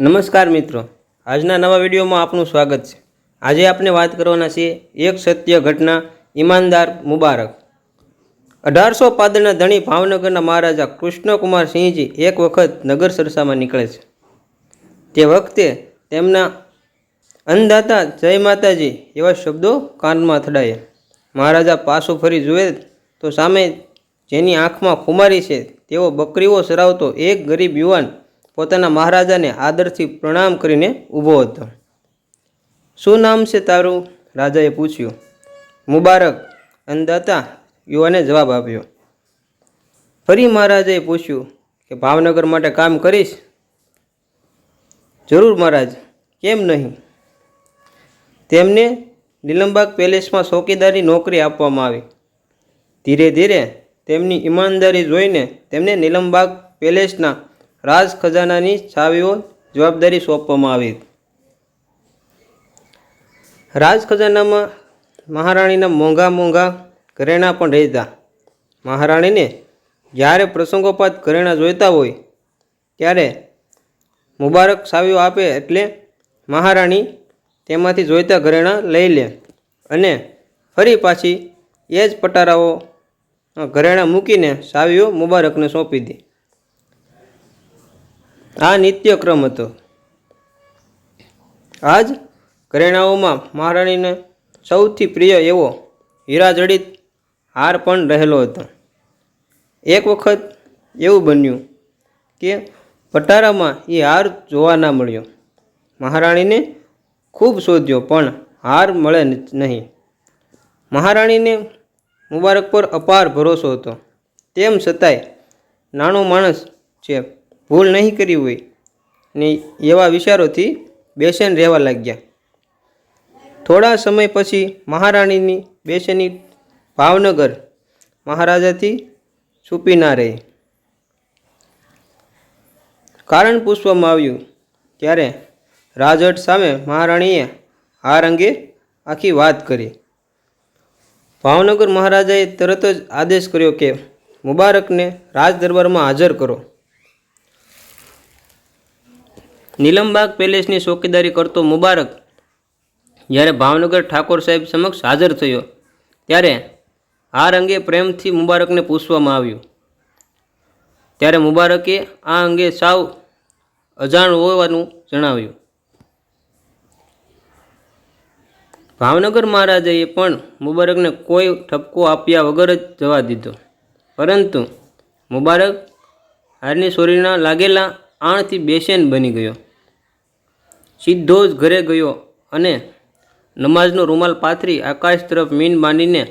નમસ્કાર મિત્રો. આજના નવા વિડીયોમાં આપનું સ્વાગત છે. આજે આપણે વાત કરવાના છીએ એક સત્ય ઘટના, ઈમાનદાર મુબારક. અઢારસો પાદરના ધણી ભાવનગરના મહારાજા કૃષ્ણકુમાર સિંહજી એક વખત નગર સરસામાં નીકળે છે. તે વખતે તેમના અન્નદાતા જય માતાજી એવા શબ્દો કાનમાં અથડાયા. મહારાજા પાછો ફરી જુએ તો સામે જેની આંખમાં ખુમારી છે તેવો બકરીઓ સરાવતો એક ગરીબ યુવાન પોતાના મહારાજાને આદરથી પ્રણામ કરીને ઊભો હતો. શું નામ છે તારું? રાજાએ પૂછ્યું. મુબારક. અંદાતા યુવાને જવાબ આપ્યો. ફરી મહારાજાએ પૂછ્યું કે, ભાવનગર માટે કામ કરીશ? જરૂર મહારાજ. કેમ નહીં? તેમને નીલમબાગ પેલેસમાં ચોકીદારી નોકરી આપવામાં આવી. ધીરે ધીરે તેમની ઈમાનદારી જોઈને તેમને નીલમબાગ પેલેસના રાજ ખજાનાની ચાવીઓ જવાબદારી સોંપવામાં આવી. રાજ ખજાનામાં મહારાણીના મોંઘા મોંઘા ઘરેણાં પણ રહેતા મહારાણીને જ્યારે પ્રસંગોપાત ઘરેણાં જોઈતા હોય, ત્યારે મુબારક સાવીઓ આપે એટલે મહારાણી તેમાંથી જોઈતા ઘરેણાં લઈ લે અને ફરી પાછી એ જ પટારાઓ ઘરેણાં મૂકીને સાવીઓ મુબારકને સોંપી દે. આ નિત્યક્રમ હતો. આજ ઘરેણાઓમાં મહારાણીને સૌથી પ્રિય એવો હીરાજડિત હાર પણ રહેલો હતો. એક વખત એવું બન્યું કે પટારામાં એ હાર જોવા ના મળ્યો. મહારાણીને ખૂબ શોધ્યો, પણ હાર મળે નહીં. મહારાણીને મુબારક પર અપાર ભરોસો હતો. તેમ છતાંય નાનો માણસ છે ભૂલ નહીં કરી હોય ને એવા વિચારોથી બેચેન રહેવા લાગ્યા. થોડા સમય પછી મહારાણીની બેચેની ભાવનગર મહારાજાથી છૂપી ના રહી. કારણ પૂછવામાં આવ્યું ત્યારે રાજહટ સામે મહારાણીએ હાર અંગે આખી વાત કરી. ભાવનગર મહારાજાએ તરત જ આદેશ કર્યો કે મુબારકને રાજ દરબારમાં હાજર કરો. નીલમબાગ પેલેસની ચોકીદારી કરતો મુબારક જ્યારે ભાવનગર ઠાકોર સાહેબ સમક્ષ હાજર થયો, ત્યારે હાર અંગે પ્રેમથી મુબારકને પૂછવામાં આવ્યું. ત્યારે મુબારકે આ અંગે સાવ અજાણ હોવાનું જણાવ્યું. ભાવનગર મહારાજાએ પણ મુબારકને કોઈ ઠપકો આપ્યા વગર જ જવા દીધો. પરંતુ મુબારક હારની સોરીના લાગેલા આણથી બેચેન બની ગયો. સીધો જ ઘરે ગયો અને નમાઝનો રૂમાલ પાથરી આકાશ તરફ મીન માંડીને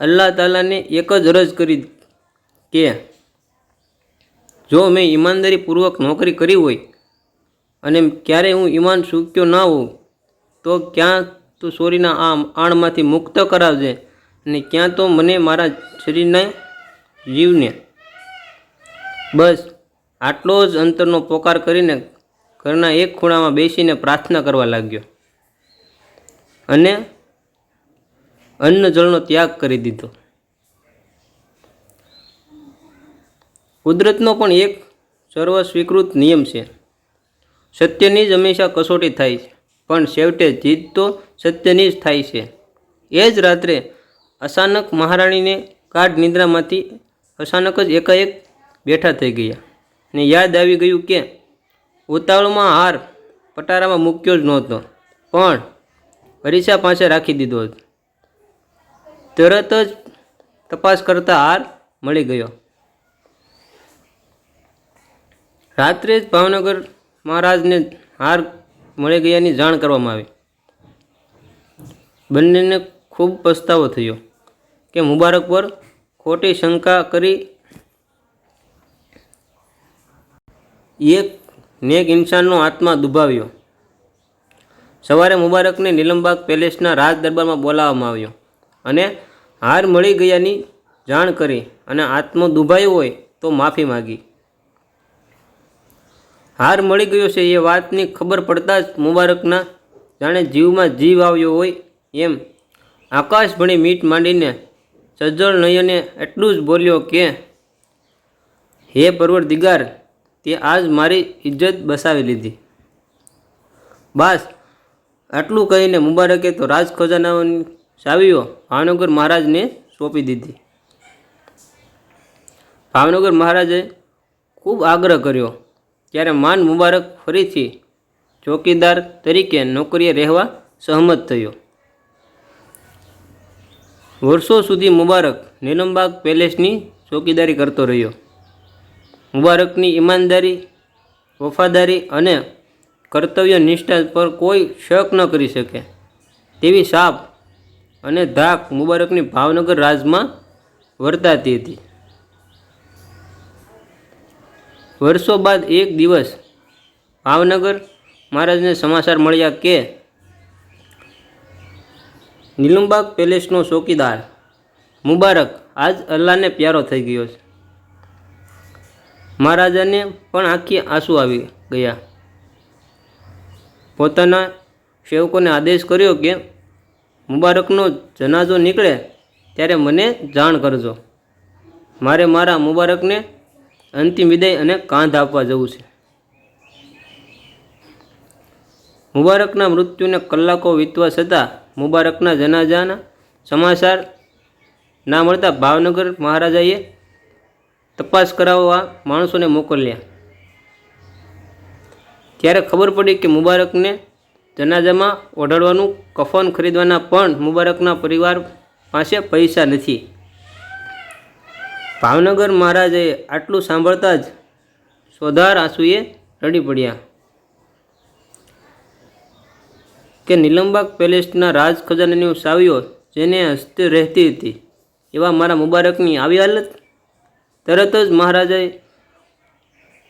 અલ્લાહ તાલાને એક જ અરજ કરી કે જો મેં ઈમાનદારીપૂર્વક નોકરી કરી હોય અને ક્યારેય હું ઈમાન સૂક્યો ના હોઉં, તો ક્યાં તું સોરીના આ આણમાંથી મુક્ત કરાવજે અને ક્યાં તો મને મારા શરીરના જીવને. બસ, આટલો જ અંતરનો પોકાર કરીને ઘરના એક ખૂણામાં બેસીને પ્રાર્થના કરવા લાગ્યો. અને અન્ન જળનો ત્યાગ કરી દીધો. કુદરતનો પણ એક સર્વ સ્વીકૃત નિયમ છે. સત્યની જ હંમેશા કસોટી થાય છે, પણ છેવટે જીત તો સત્યની જ થાય છે. એ જ રાત્રે અચાનક મહારાણીને ગાઢ નિદ્રામાંથી અચાનક જ એકાએક બેઠા થઈ ગયા. ને યાદ આવી ગયું કે ઉતાવળમાં હાર પટારામાં મૂક્યો જ નહોતો. પણ અરીસા પાસે રાખી દીધો હતો. તરત જ તપાસ કરતા હાર મળી ગયો. રાત્રે જ ભાવનગર મહારાજને હાર મળી ગયાની જાણ કરવામાં આવી. બંનેને ખૂબ પસ્તાવો થયો કે મુબારક પર ખોટી શંકા કરી એક નેક ઇન્સાનનો આત્મા દુભાવ્યો. સવારે મુબારકને નીલમબાગ પેલેસના રાજ દરબારમાં બોલાવવામાં આવ્યો અને હાર મળી ગયાની જાણ કરી અને આત્મો દુભાયો હોય તો માફી માગી. હાર મળી ગયો છે એ વાતની ખબર પડતાં જ મુબારકના જાણે જીવમાં જીવ આવ્યો હોય એમ આકાશ ભણી મીટ માંડીને સજ્જળ નયને એટલું જ બોલ્યો કે, હે પરવર દિગાર તે આજ મારી ઇજ્જત બસાવી લીધી. બાસ, આટલું કહીને મુબારકે તો રાજ ખજાનાઓની ચાવીઓ ભાવનગર મહારાજને સોંપી દીધી. ભાવનગર મહારાજે ખૂબ આગ્રહ કર્યો. ત્યારે માન મુબારક ફરીથી ચોકીદાર તરીકે નોકરીએ રહેવા સહમત થયો. વર્ષો સુધી મુબારક નીલમબાગ પેલેસની ચોકીદારી કરતો રહ્યો. મુબારકની ઈમાનદારી, વફાદારી અને કર્તવ્ય નિષ્ઠા પર કોઈ શક ન કરી શકે. તેવી સાપ અને ધાક મુબારકની ભાવનગર રાજમાં વર્તાતી હતી. વર્ષો બાદ એક દિવસ ભાવનગર મહારાજને સમાચાર મળ્યા કે નીલુંબાગ પેલેસનો ચોકીદાર મુબારક આજ અલ્લાહને પ્યારો થઈ ગયો છે. મહારાજાને પણ આખી આંસુ આવી ગયા. પોતાના સેવકોને આદેશ કર્યો કે, મુબારકનો જનાજો નીકળે ત્યારે મને જાણ કરજો. મારે મારા મુબારકને અંતિમ વિદાય અને કાંધ આપવા જવું છે. મુબારકના મૃત્યુને કલાકો વીતવા છતાં મુબારકના જનાજાના સમાચાર ના મળતા ભાવનગર મહારાજાએ તપાસ કરાવવા માણસોને મોકલ્યા ત્યારે ખબર પડી કે મુબારકને જનાજામાં ઓઢાડવાનું, કફન ખરીદવાના પણ મુબારકના પરિવાર પાસે પૈસા નથી. ભાવનગર મહારાજે આટલું સાંભળતા જ સોધાર આંસુએ રડી પડ્યા. કે નીલમબાગ પેલેસના રાજ ખજાનાની સાવીઓ જેને હસ્તે રહેતી હતી, એવા મારા મુબારકની આવી હાલત? તરત જ મહારાજાએ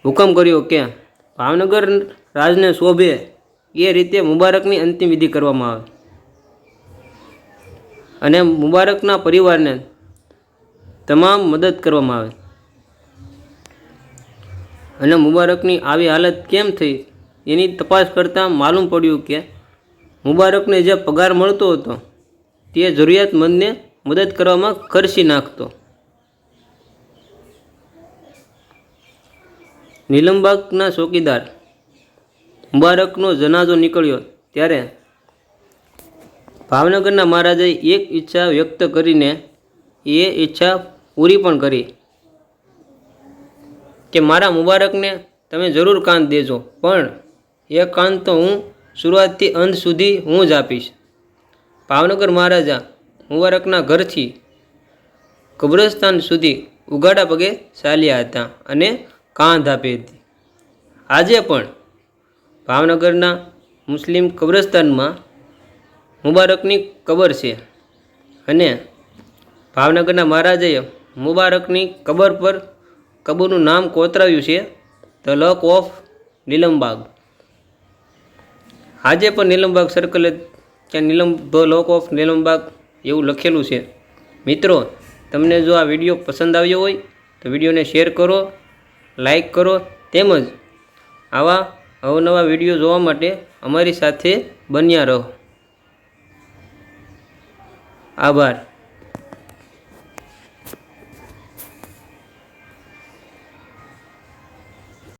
હુકમ કર્યો કે ભાવનગર રાજને શોભે એ રીતે મુબારકની અંતિમ વિધિ કરવામાં આવે. અને મુબારકના પરિવારને તમામ મદદ કરવામાં આવે. અને મુબારકની આવી હાલત કેમ થઈ એની તપાસ કરતાં માલુમ પડ્યું કે મુબારકને જે પગાર મળતો હતો તે જરૂરિયાતમંદને મદદ કરવામાં ખર્ચી નાખતો. નીલમબાગના ચોકીદાર મુબારકનો જનાજો નીકળ્યો ત્યારે ભાવનગરના મહારાજાએ એક ઈચ્છા વ્યક્ત કરીને એ ઈચ્છા પૂરી પણ કરી કે મારા મુબારકને તમે જરૂર કાન દેજો, પણ એ કાન તો હું શરૂઆતથી અંત સુધી હું જ આપીશ. ભાવનગર મહારાજા મુબારકના ઘરથી કબ્રસ્તાન સુધી ઉગાડા પગે ચાલ્યા હતા અને કાંધ આપી હતી. આજે પણ ભાવનગરના મુસ્લિમ કબ્રસ્તાનમાં મુબારકની કબર છે અને ભાવનગરના મહારાજાએ મુબારકની કબર પર કબરનું નામ કોતરાવ્યું છે, ધ લક ઓફ નીલમબાગ આજે પણ નીલમબાગ સર્કલે ત્યાં Nilam, the lock of Nilambag એવું લખેલું છે. મિત્રો, તમને જો આ વીડિયો પસંદ આવ્યો હોય તો વિડીયોને શેર કરો લાઈક કરો તેમજ આવા અવનવા વીડિયો જોવા માટે અમારી સાથે બન્યા રહો. આભાર.